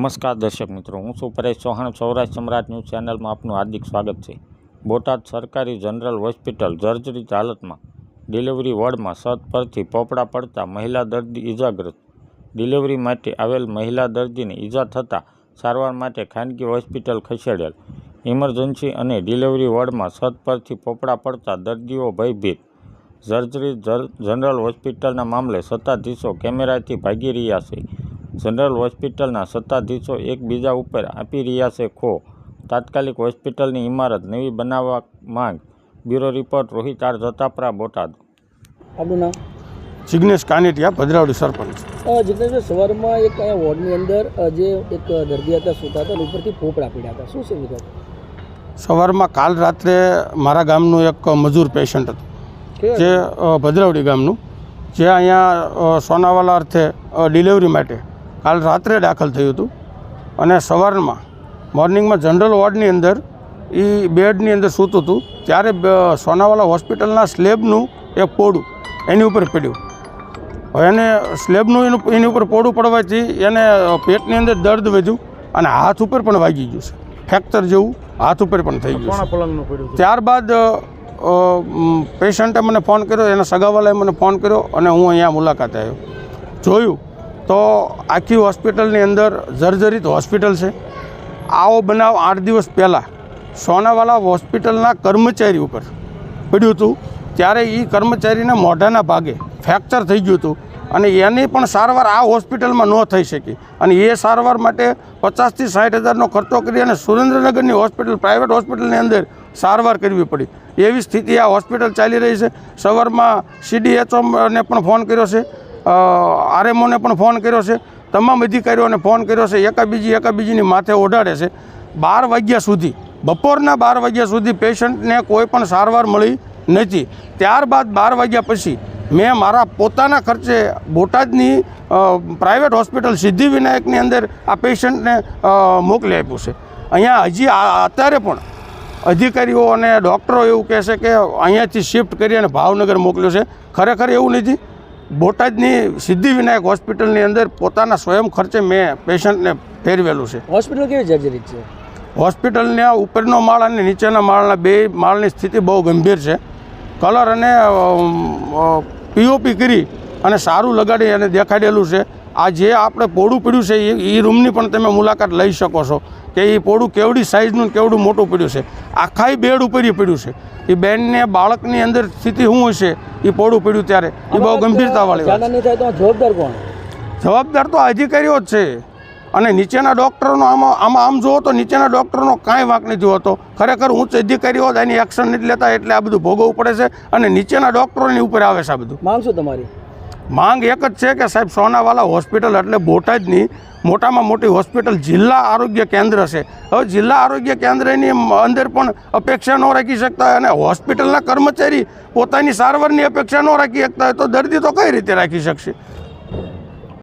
નમસ્કાર દર્શક મિત્રો, હું છું પરેશ ચૌહાણ, સૌરાષ્ટ્ર સમ્રાટ ન્યૂઝ ચેનલમાં આપનું હાર્દિક સ્વાગત છે. બોટાદ સરકારી જનરલ હોસ્પિટલ જર્જરિત હાલતમાં ડિલિવરી વોર્ડમાં સત પરથી પોપડા પડતા મહિલા દર્દી ઇજાગ્રસ્ત ડિલિવરી માટે આવેલ મહિલા દર્દીને ઈજા થતાં સારવાર માટે ખાનગી હોસ્પિટલ ખસેડેલ. ઇમરજન્સી અને ડિલિવરી વોર્ડમાં સત પરથી પોપડા પડતા દર્દીઓ ભયભીત. જર્જરી જનરલ હોસ્પિટલના મામલે સત્તાધીશો કેમેરાથી ભાગી રહ્યા છે. જનરલ હોસ્પિટલના સત્તાધીશો એકબીજા ઉપર આપી રહ્યા છે ખો. તાત્કાલિક હોસ્પિટલની ઇમારત નવી બનાવવા માંગ. Bureau report Rohit R Jatapara Botad. Jignesh Kanetiya Bhadravadi sarpanch. અ, સવારમાં એક અહીંયા વોર્ડની અંદર જે એક દર્દી હતા સૂતા હતા ઉપરથી પોપડા પીડ્યા હતા. શું છે વિગત? સવારમાં કાલ રાત્રે મારા ગામનું એક મજૂર પેશન્ટ હતું. જે ભદ્રાવડી ગામનું જે અહીંયા સોનાવાલા અર્થે ડિલિવરી માટે કાલ રાત્રે દાખલ થયું હતું. અને સવારમાં મોર્નિંગમાં જનરલ વોર્ડની અંદર એ બેડની અંદર સૂતું હતું. ત્યારે સોનાવાલા હોસ્પિટલના સ્લેબનું એક પોડું એની ઉપર પડ્યું. હવે એને સ્લેબનું એનું એની ઉપર પોડું પડવાથી એને પેટની અંદર દર્દ વધ્યું અને હાથ ઉપર પણ વાગી ગયું છે. ફ્રેક્ચર જેવું હાથ ઉપર પણ થઈ ગયું ત્યારબાદ પેશન્ટે મને ફોન કર્યો એના સગાવાલાએ મને ફોન કર્યો અને હું અહીંયા મુલાકાતે આવ્યો. જોયું તો આખી હોસ્પિટલની અંદર જર્જરિત હોસ્પિટલ છે. આવો બનાવ આઠ દિવસ પહેલાં સોનાવાલા હોસ્પિટલના કર્મચારી ઉપર પડ્યું હતું. ત્યારે એ કર્મચારીના મોઢાના ભાગે ફ્રેક્ચર થઈ ગયું હતું અને એની પણ સારવાર આ હોસ્પિટલમાં ન થઈ શકી. અને એ સારવાર માટે પચાસથી સાઠ હજારનો ખર્ચો કરી અને સુરેન્દ્રનગરની હોસ્પિટલ, પ્રાઇવેટ હોસ્પિટલની અંદર સારવાર કરવી પડી. એવી સ્થિતિ આ હોસ્પિટલ ચાલી રહી છે. સવારમાં સીડીએચઓને પણ ફોન કર્યો છે. આરએમઓને પણ ફોન કર્યો છે. તમામ અધિકારીઓને ફોન કર્યો છે. એકાબીજી એકાબીજીની માથે ઓઢાડે છે. બાર વાગ્યા સુધી, બપોરના બાર વાગ્યા સુધી પેશન્ટને કોઈ પણ સારવાર મળી નથી. ત્યારબાદ બાર વાગ્યા પછી મેં મારા પોતાના ખર્ચે બોટાદની પ્રાઇવેટ હોસ્પિટલ સિદ્ધિવિનાયકની અંદર આ પેશન્ટને મોકલી આપ્યું છે. અહીંયા હજી અત્યારે પણ અધિકારીઓ અને ડૉક્ટરો એવું કહે છે કે અહીંયાથી શિફ્ટ કરી અને ભાવનગર મોકલ્યો છે. ખરેખર એવું નથી. બોટાદની સિદ્ધિવિનાયક હોસ્પિટલની અંદર પોતાના સ્વયં ખર્ચે મેં પેશન્ટને ફેરવેલું છે. હોસ્પિટલ કેવી જર્જરિત છે? હોસ્પિટલના ઉપરનો માળ અને નીચેના માળના બે માળની સ્થિતિ બહુ ગંભીર છે. કલર અને પીઓપી કરી અને સારું લગાડી અને દેખાડેલું છે. આ જે આપણે પોડું પીડ્યું છે એ એ રૂમની પણ તમે મુલાકાત લઈ શકો છો કે એ પોડું કેવડી સાઇઝનું કેવડું મોટું પડ્યું છે. આખાય બેડ ઉપર ય પડ્યું છે. એ બેનને બાળકની અંદર સ્થિતિ શું હશે એ પોડું પીડ્યું ત્યારે? એ બહુ ગંભીરતાવાળી જવાબદાર કોણ? જવાબદાર તો અધિકારીઓ જ છે. અને નીચેના ડૉક્ટરનો આમાં આમાં આમ જુઓ તો નીચેના ડૉક્ટરનો કાંઈ વાંક નથી હોતો. ખરેખર ઉચ્ચ અધિકારીઓ જ એની એક્શન નથી લેતા એટલે આ બધું ભોગવવું પડે છે. અને નીચેના ડૉક્ટરોની ઉપર આવે છે આ બધું. માંગ શું તમારી? માંગ એક જ છે કે સાહેબ, સોનાવાલા હોસ્પિટલ એટલે બોટાદની મોટામાં મોટી હોસ્પિટલ જિલ્લા આરોગ્ય કેન્દ્ર છે. હવે જિલ્લા આરોગ્ય કેન્દ્રની અંદર પણ અપેક્ષા ન રાખી શકતા અને હોસ્પિટલના કર્મચારી પોતાની સારવારની અપેક્ષા ન રાખી શકતા હોય તો દર્દી તો કઈ રીતે રાખી શકશે?